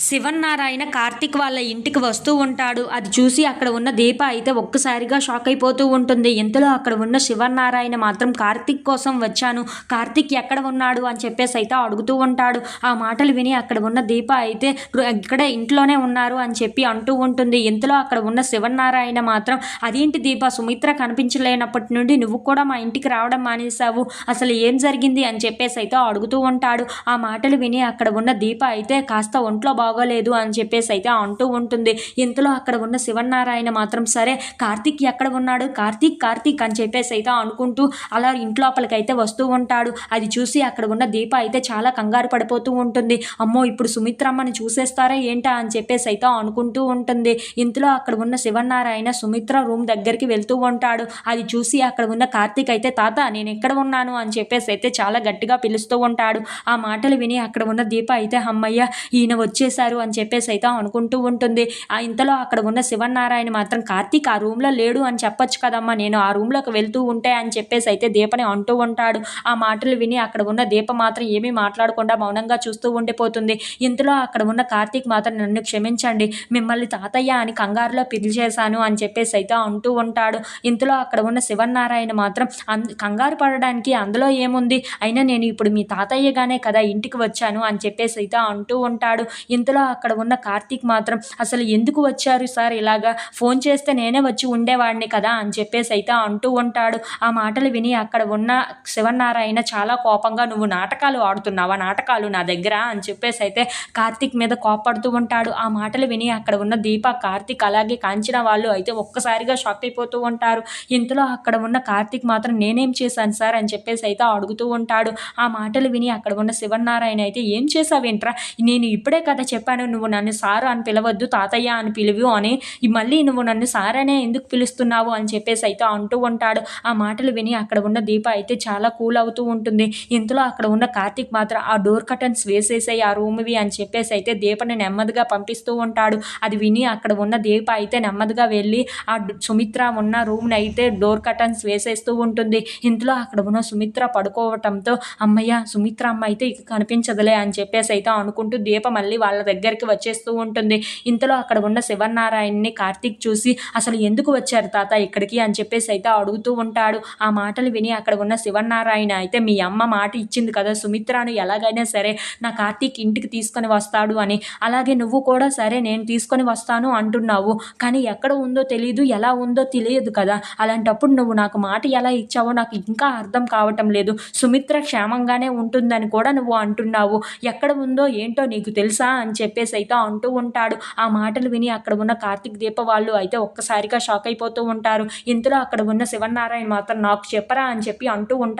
శివన్నారాయణ కార్తిక్ వాళ్ళ ఇంటికి వస్తూ ఉంటాడు. అది చూసి అక్కడ ఉన్న దీప అయితే ఒక్కసారిగా షాక్ అయిపోతూ ఉంటుంది. ఇంతలో అక్కడ ఉన్న శివన్నారాయణ మాత్రం కార్తిక్ కోసం వచ్చాను. కార్తిక్ ఎక్కడ ఉన్నాడు అని చెప్పేసి అయితే అడుగుతూ ఉంటాడు. ఆ మాటలు విని అక్కడ ఉన్న దీప అయితే ఇక్కడ ఇక్కడే ఇంట్లోనే ఉన్నారు అని చెప్పి అంటూ ఉంటుంది. ఇంతలో అక్కడ ఉన్న శివన్నారాయణ మాత్రం అదేంటి దీప సుమిత్ర కనిపించలేనప్పటి నుండి నువ్వు కూడా మా ఇంటికి రావడం మానేశావు. అసలు ఏం జరిగింది? అని చెప్పేసి అయితే అడుగుతూ ఉంటాడు. ఆ మాటలు విని అక్కడ ఉన్న దీప అయితే కాస్త ఒంట్లో బాగోలేదు అని చెప్పేసి అయితే అంటూ ఉంటుంది. ఇంతలో అక్కడ ఉన్న శివనారాయణ మాత్రం సరే కార్తీక్ ఎక్కడ ఉన్నాడు? కార్తీక్ కార్తీక్ అని చెప్పేసి అయితే అనుకుంటూ అలా ఇంట్లోపలికి అయితే వస్తూ ఉంటాడు. అది చూసి అక్కడ ఉన్న దీప అయితే చాలా కంగారు పడిపోతూ ఉంటుంది. అమ్మో ఇప్పుడు సుమిత్రమ్మని చూసేస్తారా ఏంటా అని చెప్పేసి అయితే అనుకుంటూ ఉంటుంది. ఇంతలో అక్కడ ఉన్న శివనారాయణ సుమిత్ర రూమ్ దగ్గరికి వెళ్తూ ఉంటాడు. అది చూసి అక్కడ ఉన్న కార్తీక్ అయితే తాత నేను ఎక్కడ ఉన్నాను? అని చెప్పేసి అయితే చాలా గట్టిగా పిలుస్తూ ఉంటాడు. ఆ మాటలు విని అక్కడ ఉన్న దీప అయితే అమ్మయ్య ఈయన వచ్చేసి చేశారు అని చెప్పేసి అయితే అనుకుంటూ ఉంటుంది. ఆ ఇంతలో అక్కడ ఉన్న శివనారాయణ మాత్రం కార్తీక్ ఆ రూమ్లో లేడు అని చెప్పొచ్చు కదమ్మా నేను ఆ రూమ్లోకి వెళ్తూ ఉంటే అని చెప్పేసి అయితే దీపని అంటూ ఉంటాడు. ఆ మాటలు విని అక్కడ ఉన్న దీప మాత్రం ఏమీ మాట్లాడకుండా మౌనంగా చూస్తూ ఉండిపోతుంది. ఇంతలో అక్కడ ఉన్న కార్తీక్ మాత్రం నన్ను క్షమించండి మిమ్మల్ని తాతయ్య అని కంగారులో పిలిచేశాను అని చెప్పేసి అయితే అంటూ ఉంటాడు. ఇంతలో అక్కడ ఉన్న శివనారాయణ మాత్రం అన్ కంగారు పడడానికి అందులో ఏముంది? అయినా నేను ఇప్పుడు మీ తాతయ్యగానే కదా ఇంటికి వచ్చాను అని చెప్పేసి అయితే అంటూ ఉంటాడు. ఇంత ఇంతలో అక్కడ ఉన్న కార్తీక్ మాత్రం అసలు ఎందుకు వచ్చారు సార్? ఇలాగా ఫోన్ చేస్తే నేనే వచ్చి ఉండేవాడిని కదా అని చెప్పేసి అయితే అంటూ ఉంటాడు. ఆ మాటలు విని అక్కడ ఉన్న శివనారాయణ చాలా కోపంగా నువ్వు నాటకాలు ఆడుతున్నావా? నాటకాలు నా దగ్గర అని చెప్పేసి అయితే కార్తీక్ మీద కోపడుతూ ఉంటాడు. ఆ మాటలు విని అక్కడ ఉన్న దీప కార్తీక్ అలాగే కాంచిన వాళ్ళు అయితే ఒక్కసారిగా షాక్ అయిపోతూ ఉంటారు. ఇంతలో అక్కడ ఉన్న కార్తీక్ మాత్రం నేనేం చేశాను సార్? అని చెప్పేసి అయితే అడుగుతూ ఉంటాడు. ఆ మాటలు విని అక్కడ ఉన్న శివనారాయణ అయితే ఏం చేసావేంట్రా నేను ఇప్పుడే కదా చెప్పాను నువ్వు నన్ను సారు అని పిలవద్దు తాతయ్య అని పిలువు అని. మళ్ళీ నువ్వు నన్ను సార్ అనే ఎందుకు పిలుస్తున్నావు? అని చెప్పేసి అయితే అంటూ ఉంటాడు. ఆ మాటలు విని అక్కడ ఉన్న దీప అయితే చాలా కూల్ అవుతూ ఉంటుంది. ఇంతలో అక్కడ ఉన్న కార్తీక్ మాత్రం ఆ డోర్ కటన్స్ వేసేసాయి ఆ రూమ్వి అని చెప్పేసి అయితే దీపని నెమ్మదిగా పంపిస్తూ ఉంటాడు. అది విని అక్కడ ఉన్న దీప అయితే నెమ్మదిగా వెళ్ళి ఆ సుమిత్ర ఉన్న రూమ్ని అయితే డోర్ కటన్స్ వేసేస్తూ ఉంటుంది. ఇంతలో అక్కడ ఉన్న సుమిత్ర పడుకోవటంతో అమ్మయ్య సుమిత్ర అమ్మ అయితే ఇక కనిపించదులే అని చెప్పేసి అయితే అనుకుంటూ దీప మళ్ళీ వాళ్ళ దగ్గరికి వచ్చేస్తూ ఉంటుంది. ఇంతలో అక్కడ ఉన్న శివనారాయణని కార్తీక్ చూసి అసలు ఎందుకు వచ్చారు తాత ఇక్కడికి? అని చెప్పేసి అయితే అడుగుతూ ఉంటాడు. ఆ మాటలు విని అక్కడ ఉన్న శివనారాయణ అయితే మీ అమ్మ మాట ఇచ్చింది కదా సుమిత్రను ఎలాగైనా సరే నా కార్తీక్ ఇంటికి తీసుకొని వస్తాడు అని. అలాగే నువ్వు కూడా సరే నేను తీసుకొని వస్తాను అంటున్నావు. కానీ ఎక్కడ ఉందో తెలియదు ఎలా ఉందో తెలియదు కదా. అలాంటప్పుడు నువ్వు నాకు మాట ఎలా ఇచ్చావో నాకు ఇంకా అర్థం కావటం లేదు. సుమిత్ర క్షేమంగానే ఉంటుందని కూడా నువ్వు అంటున్నావు. ఎక్కడ ఉందో ఏంటో నీకు తెలుసా? అని అని చెప్పేసి అయితే అంటూ ఉంటాడు. ఆ మాటలు విని అక్కడ ఉన్న కార్తీక్ దీప వాళ్ళు అయితే ఒక్కసారిగా షాక్ అయిపోతూ ఉంటారు. ఇంతలో అక్కడ ఉన్న శివనారాయణ మాత్రం నాకు చెప్పరా అని చెప్పి అంటూ ఉంటారు.